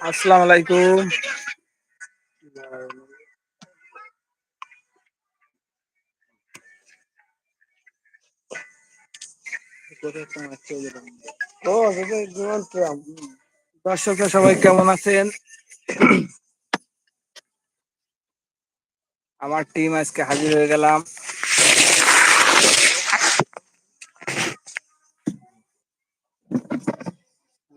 আসসালামু আলাইকুম। দর্শকরা সবাই কেমন আছেন? আমার টিম আজকে হাজির হয়ে গেলাম এই দাঁড়াও।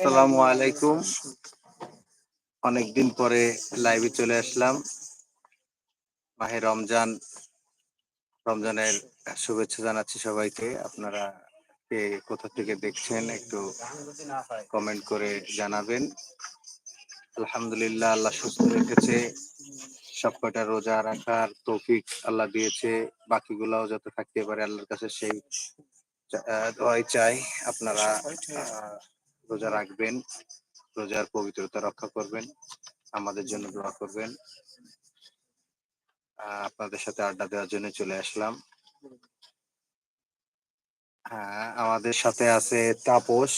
আসসালামু আলাইকুম। অনেকদিন পরে লাইভে চলে আসলাম। মাহে রমজান, রমজানের শুভেচ্ছা জানাচ্ছি সবাইকে। আপনারা কে কোথা থেকে দেখছেন একটু কমেন্ট করে জানাবেন। আলহামদুলিল্লাহ, আল্লাহ সুস্থ রেখেছে। সব কয়টা রোজা রাখার তৌফিক আল্লাহ দিয়েছে। বাকিগুলাও যত থাকতে পারে আল্লাহর কাছে সেই দোয়াই চাই। আপনারা রোজা রাখবেন রোজার পবিত্রতা রক্ষা করবেন আমাদের জন্য দোয়া করবেন। আহ, আপনাদের সাথে আড্ডা দেওয়ার জন্য চলে আসলাম। হ্যাঁ আমাদের সাথে আছে তাপস।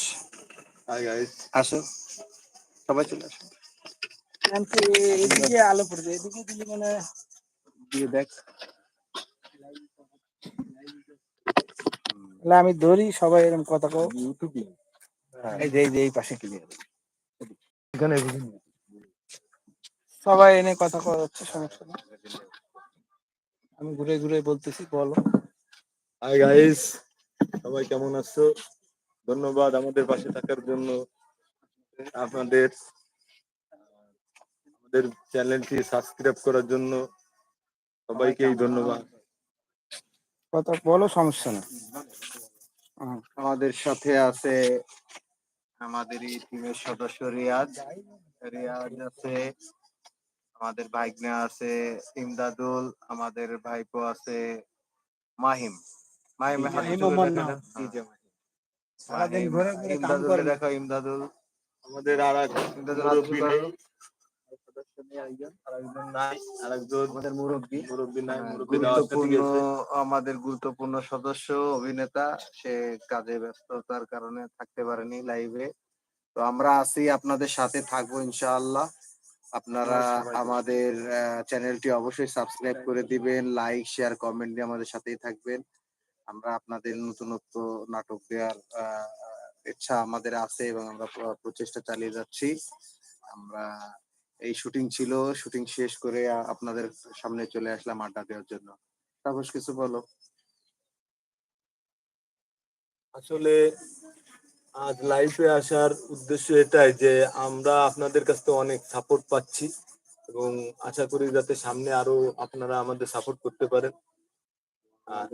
আসো সবাই চলে আসো। এদিকে আলো পড়বে এদিকে দিলে মানে দিয়ে দেখ। আমি ধরি সবাই এরকম কথা কও। হ্যাঁ, এই যে এই যে এই পাশে ক্লিয়ার এখানে সবাই এনে কথা হচ্ছে সমস্যা নেই। আমি ঘুরে ঘুরে বলতেছি বলো। হাই গাইস সবাই কেমন আছো? ধন্যবাদ আমাদের পাশে থাকার জন্য। আপনাদের আমাদের চ্যানেলটি সাবস্ক্রাইব করার জন্য সবাইকেই ধন্যবাদ। কথা বলো সমস্যা নেই। আমাদের সাথে আছে আমাদের এই টিমের সদস্য রিয়াজ। রিয়াজ আছে আমাদের ভাইগনা আছে ইমদাদুল আমাদের ভাইপো আছে মাহিম। মাহিম ইমদাদুল করে দেখো ইমদাদুল। আমাদের আর এক ইমদাদুল মুরব্বী হাত নেই তুলো। আরেকজন নাই আরেকজন আমাদের গুরুত্বপূর্ণ সদস্য অভিনেতা সে কাজে ব্যস্ততার কারণে থাকতে পারেনি লাইভে তো আমরা আছি আপনাদের সাথে থাকব ইনশাআল্লাহ। আপনারা আমাদের চ্যানেলটি অবশ্যই সাবস্ক্রাইব করে দিবেন লাইক শেয়ার কমেন্ট দিয়ে আমাদের সাথেই থাকবেন। আমরা আপনাদের নতুনত্ব নাটক দেওয়ার আহ, ইচ্ছা আমাদের আছে এবং আমরা প্রচেষ্টা চালিয়ে যাচ্ছি। আমরা এই শুটিং ছিল। শুটিং শেষ করে আপনাদের সামনে চলে আসলাম আড্ডা দেওয়ার জন্য। তাপস কিছু বলো? আসলে আজ লাইফে আসার উদ্দেশ্য এটাই যে আমরা আপনাদের কাছ থেকে অনেক সাপোর্ট পাচ্ছি এবং আশা করি যাতে সামনে আরও আপনারা আমাদের সাপোর্ট করতে পারেন। আর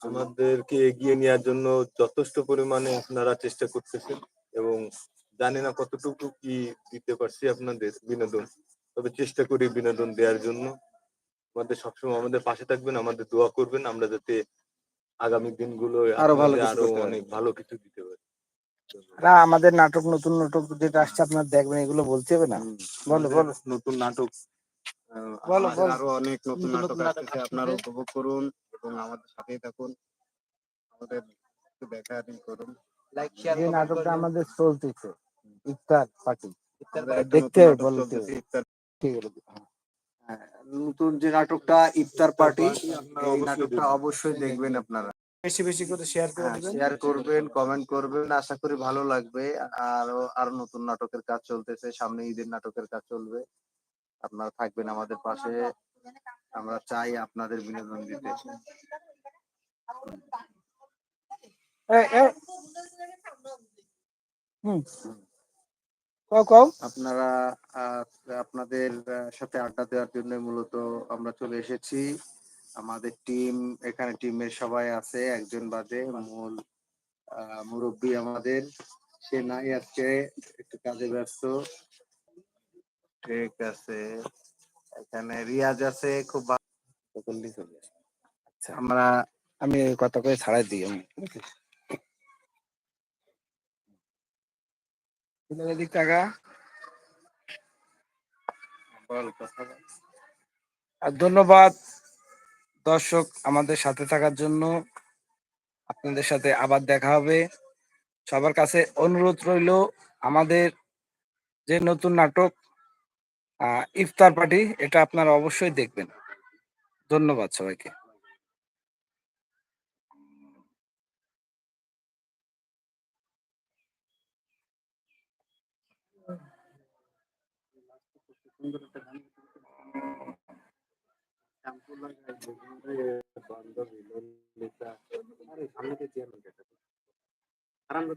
আমাদেরকে এগিয়ে নেওয়ার জন্য যথেষ্ট পরিমাণে আপনারা চেষ্টা করতেছেন এবং জানি না কতটুকু কি দিতে পারছি আপনাদের বিনোদন তবে চেষ্টা করি বিনোদন দেওয়ার জন্য। আমাদের সবসময় আমাদের পাশে থাকবেন আমাদের দোয়া করবেন আমরা যাতে আগামী দিনগুলো আরও ভালো আরও অনেক ভালো কিছু দিতে পারি। না আমাদের নাটক নতুন নাটক যেটা আসছে আপনার দেখবেন এগুলো বলতে হবে না। বলো বলো। নতুন নাটক বলো, বলো। আরও অনেক নতুন নাটক আসতেছে। আপনারা উপভোগ করুন এবং আমাদের সাথেই থাকুন। আমাদের একটু দেখা করুন। লাইক শেয়ার যে নাটকটা আমাদের চলতেছে। ইফতার পার্টি। দেখতে বলতে ঠিক আছে হ্যাঁ, নতুন যে নাটকটা ইফতার পার্টি এই নাটকটা অবশ্যই দেখবেন আপনারা। বেশি বেশি করে শেয়ার করে দিবেন। শেয়ার করবেন কমেন্ট করবেন আশা করি ভালো লাগবে। আরও আরও নতুন নাটকের কাজ চলতেছে সামনে ঈদের নাটকের কাজ চলবে। আপনারা থাকবেন আমাদের পাশে। আমরা চাই আপনাদের বিনোদন দিতে। এই, এই, হুম। আপনারা আপনাদের সাথে আড্ডা দেওয়ার জন্য মূলত আমরা চলে এসেছি। আমাদের টিম এখানে টিমের সবাই আছে একজন বাদে মূল মুরব্বী আমাদের। সে নাই আজকে একটু কাজে ব্যস্ত। ঠিক আছে। এখানে রিয়াজ আছে খুব ভালো আচ্ছা আমরা আমি কথা করে ছাড়াই দিই আমি দিক টাকা। ধন্যবাদ দর্শক আমাদের সাথে থাকার জন্য। আপনাদের সাথে আবার দেখা হবে। সবার কাছে অনুরোধ রইল আমাদের যে নতুন নাটক আহ, ইফতার পার্টি এটা আপনারা অবশ্যই দেখবেন। ধন্যবাদ সবাইকে।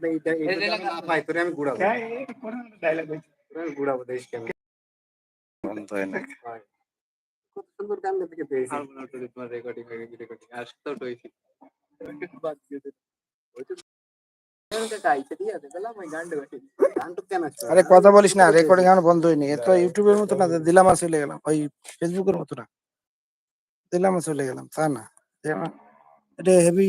এইটা এইটা যদি আমি আমি ঘুরাবো দেশ কেমন বন্ধ হয় না কত সুন্দর গান থেকে পেয়েছি তোমার রেকর্ডিং রেকর্ডিং আসতেও গান কেন আসছে? আরে কথা বলিস না রেকর্ডিং এখন বন্ধ হয়নি। এত ইউটিউবের মতো না দিলাম আর চলে গেলাম। ওই ফেসবুকের মতো না। দিলাম আর চলে গেলাম তা না। এটা হেভি